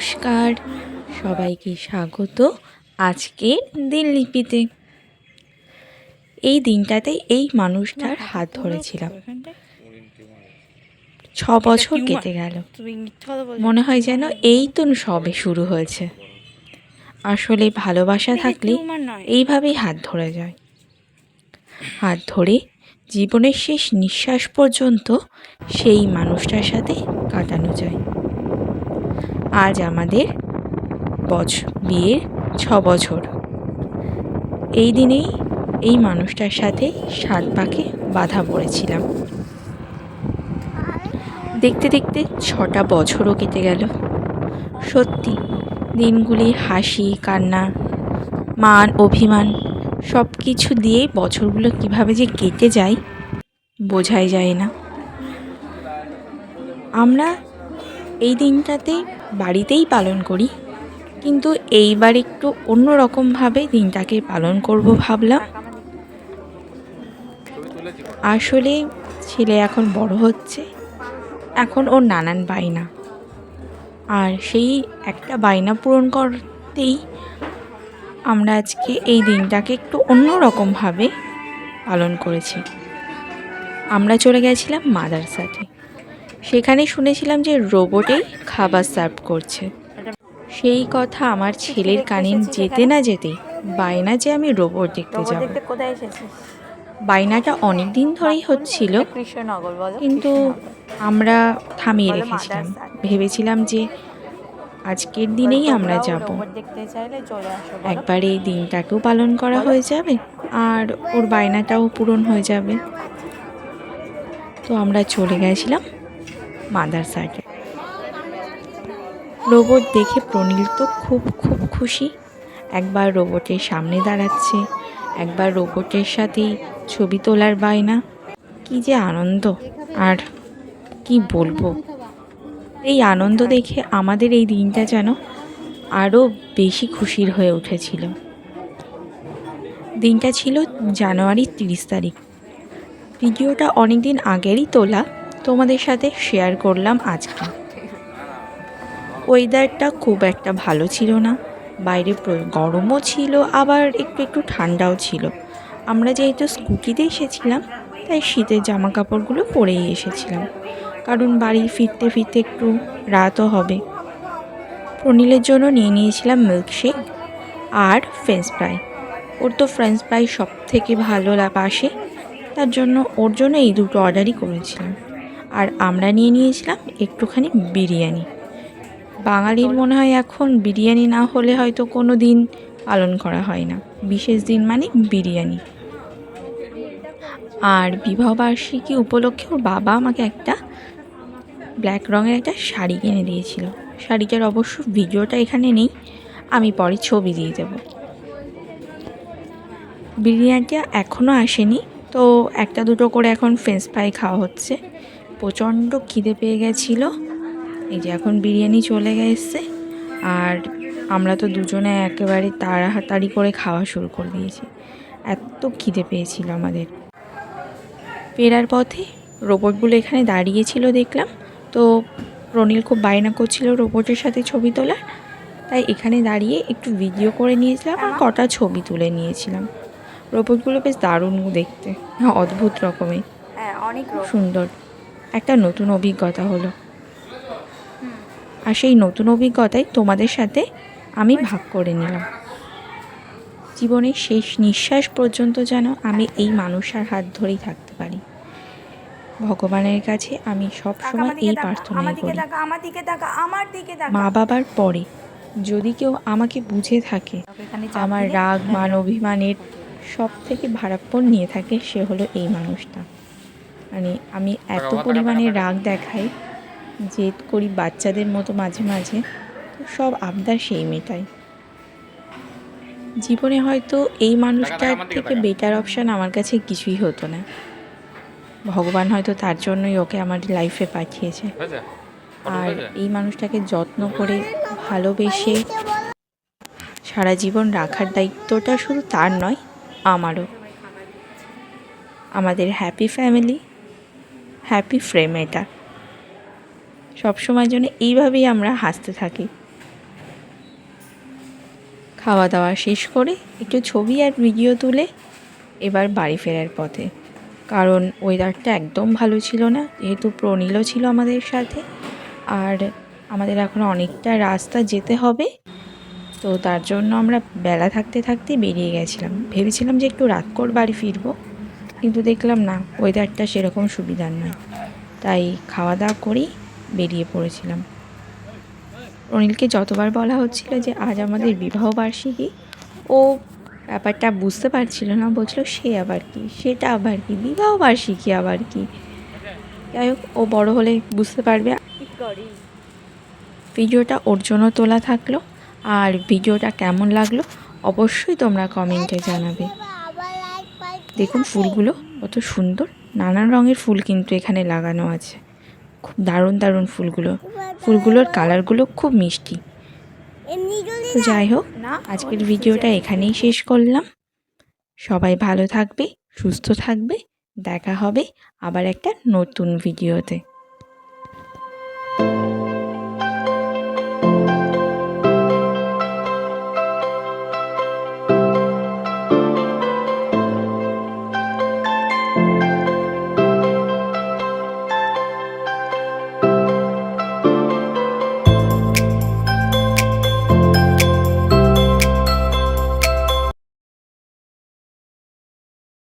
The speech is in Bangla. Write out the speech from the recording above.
নমস্কার। সবাইকে স্বাগত আজকের দিনলিপিতে এই দিনটাতে এই মানুষটার হাত ধরেছিলাম। ছ বছর কেটে গেল। মনে হয় যেন এই তো সবে শুরু হয়েছে। আসলে ভালোবাসা থাকলে এইভাবেই হাত ধরে যায়। হাত ধরে জীবনের শেষ নিঃশ্বাস পর্যন্ত সেই মানুষটার সাথে কাটানো যায়। আজ আমাদের বছ, বিয়ের ছ বছর। এই দিনেই এই মানুষটার সাথে সাত পাকে বাধা পড়েছিলাম। দেখতে দেখতে ছটা বছরও কেটে গেল। সত্যি, দিনগুলি হাসি, কান্না, মান, অভিমান সব কিছু দিয়ে বছরগুলো কীভাবে যে কেটে যায়, বোঝাই যায় না। আমরা এই দিনটাতে বাড়িতেই পালন করি। কিন্তু এইবার একটু অন্য রকমভাবে দিনটাকে পালন করব ভাবলাম। আসলে ছেলে এখন বড় হচ্ছে, এখন ওর নানান বায়না। আর সেই একটা বায়না পূরণ করতেই আমরা আজকে এই দিনটাকে একটু অন্য রকমভাবে পালন করেছি। আমরা চলে গেছিলাম মাদারসাতে সেখানে শুনেছিলাম যে রোবটেই খাবার সার্ভ করছে। সেই কথা আমার ছেলের কানে যেতে না যেতে বায়না যে আমি রোবট দেখতে যাব। বায়নাটা অনেক দিন ধরেই হচ্ছিল কিন্তু আমরা থামিয়ে রেখেছিলাম। ভেবেছিলাম যে আজকের দিনেই আমরা যাব। একবার এই দিনটাকেও পালন করা হয়ে যাবে আর ওর বায়নাটাও পূরণ হয়ে যাবে। তো আমরা চলে গেছিলাম মাদারসাটে রোবট দেখে প্রনীল তো খুব খুব খুশি। একবার রোবটের সামনে দাঁড়াচ্ছে, একবার রোবটের সাথেই ছবি তোলার বায়না। কি যে আনন্দ, আর কি বলব? এই আনন্দ দেখে আমাদের এই দিনটা যেন আরও বেশি খুশির হয়ে উঠেছিল। দিনটা ছিল জানুয়ারির তিরিশ তারিখ। ভিডিওটা অনেক দিন আগেরই তোলা তোমাদের সাথে শেয়ার করলাম আজকে। ওয়েদারটা খুব একটা ভালো ছিল না। বাইরে গরমও ছিল, আবার একটু একটু ঠান্ডাও ছিল। আমরা যেহেতু স্কুটিতে এসেছিলাম, তাই শীতের জামা কাপড়গুলো পরেই এসেছিলাম। কারণ বাড়ি ফিরতে ফিরতে একটু রাতও হবে। প্রনীলের জন্য নিয়ে নিয়েছিলাম মিল্কশেক আর ফ্রেঞ্চ ফ্রাই ওর তো ফ্রেঞ্চ ফ্রাই সব থেকে ভালো বাসে তার জন্য, ওর জন্য এই দুটো অর্ডারই করেছিলাম। আর আমরা নিয়ে নিয়েছিলাম একটুখানি বিরিয়ানি। বাঙালির মনে হয় এখন বিরিয়ানি না হলে হয়তো কোনো দিন পালন করা হয় না। বিশেষ দিন মানে বিরিয়ানি। আর বিবাহবার্ষিকী উপলক্ষে ওর বাবা আমাকে একটা ব্ল্যাক রঙের একটা শাড়ি কিনে দিয়েছিল। শাড়িটার অবশ্য ভিডিওটা এখানে নেই, আমি পরে ছবি দিয়ে দেব। বিরিয়ানিটা এখনও আসেনি, তো একটা দুটো করে এখন ফ্রেঞ্চ ফ্রাই খাওয়া হচ্ছে। প্রচণ্ড খিদে পেয়ে গেছিল। এই যে এখন বিরিয়ানি চলে গেছে। আর আমরা তো দুজনে একেবারে তাড়াতাড়ি করে খাওয়া শুরু করে দিয়েছি। এত খিদে পেয়েছিল আমাদের। ফেরার পথে রোবটগুলো এখানে দাঁড়িয়েছিল দেখলাম। তো রনিল খুব বায়না করছিল রোবটের সাথে ছবি তোলার। তাই এখানে দাঁড়িয়ে একটু ভিডিও করে নিয়েছিলাম আর কটা ছবি তুলে নিয়েছিলাম। রোবটগুলো বেশ দারুণ দেখতে। হ্যাঁ অদ্ভুত রকমের। হ্যাঁ অনেক সুন্দর। একটা নতুন অভিজ্ঞতা হলো। আর সেই নতুন অভিজ্ঞতায় তোমাদের সাথে আমি ভাগ করে নিলাম। জীবনের শেষ নিঃশ্বাস পর্যন্ত যেন আমি এই মানুষের হাত ধরেই থাকতে পারি। ভগবানের কাছে আমি সব সময় এই দিকে করি। মা বাবার পরে যদি কেউ আমাকে বুঝে থাকে আমার রাগ মান অভিমানের সব থেকে ভারাপ্পন নিয়ে থাকে সে হলো এই মানুষটা। মানে আমি এত পরিমাণে রাগ দেখাই জেদ করি বাচ্চাদের মতো মাঝে মাঝে তো সব আবদার সেই মেটাই। জীবনে হয়তো এই মানুষটার থেকে বেটার অপশান আমার কাছে কিছুই হতো না। ভগবান হয়তো তার জন্যই ওকে আমার লাইফে পাঠিয়েছে। আর এই মানুষটাকে যত্ন করে ভালোবেসে সারা জীবন রাখার দায়িত্বটা শুধু তার নয় আমারও। আমাদের হ্যাপি ফ্যামিলি হ্যাপি ফ্রেম এটা। সবসময় জন্য এইভাবেই আমরা হাসতে থাকি। খাওয়া দাওয়া শেষ করে একটু ছবি আর ভিডিও তুলে এবার বাড়ি ফেরার পথে। কারণ ওয়েদারটা একদম ভালো ছিল না, যেহেতু প্রণীলও ছিল আমাদের সাথে। আর আমাদের এখন অনেকটা রাস্তা যেতে হবে। তো তার জন্য আমরা বেলা থাকতে থাকতে বেরিয়ে গেছিলাম। ভেবেছিলাম যে একটু রাত করে বাড়ি ফিরবো। কিন্তু দেখলাম না ওয়েদারটা সেরকম সুবিধার নয়। তাই খাওয়া দাওয়া করেই বেরিয়ে পড়েছিলাম। অনিলকে যতবার বলা হচ্ছিল যে আজ আমাদের বিবাহ বার্ষিকী, ও ব্যাপারটা বুঝতে পারছিল না, বলছিল, সে আবার কি? সেটা আবার কি? বিবাহ বার্ষিকী আবার কি? যাই হোক, ও বড় হলে বুঝতে পারবে। ভিডিওটা ওর জন্য তোলা থাকল। আর ভিডিওটা কেমন লাগল, অবশ্যই তোমরা কমেন্টে জানাবে। দেখুন ফুলগুলো, কত সুন্দর। নানান রঙের ফুল কিন্তু এখানে লাগানো আছে। খুব দারুণ দারুণ ফুলগুলো। ফুলগুলোর কালারগুলো খুব মিষ্টি। তো যাই হোক, আজকের ভিডিওটা এখানেই শেষ করলাম। সবাই ভালো থাকবে, সুস্থ থাকবে, দেখা হবে আবার একটা নতুন ভিডিওতে।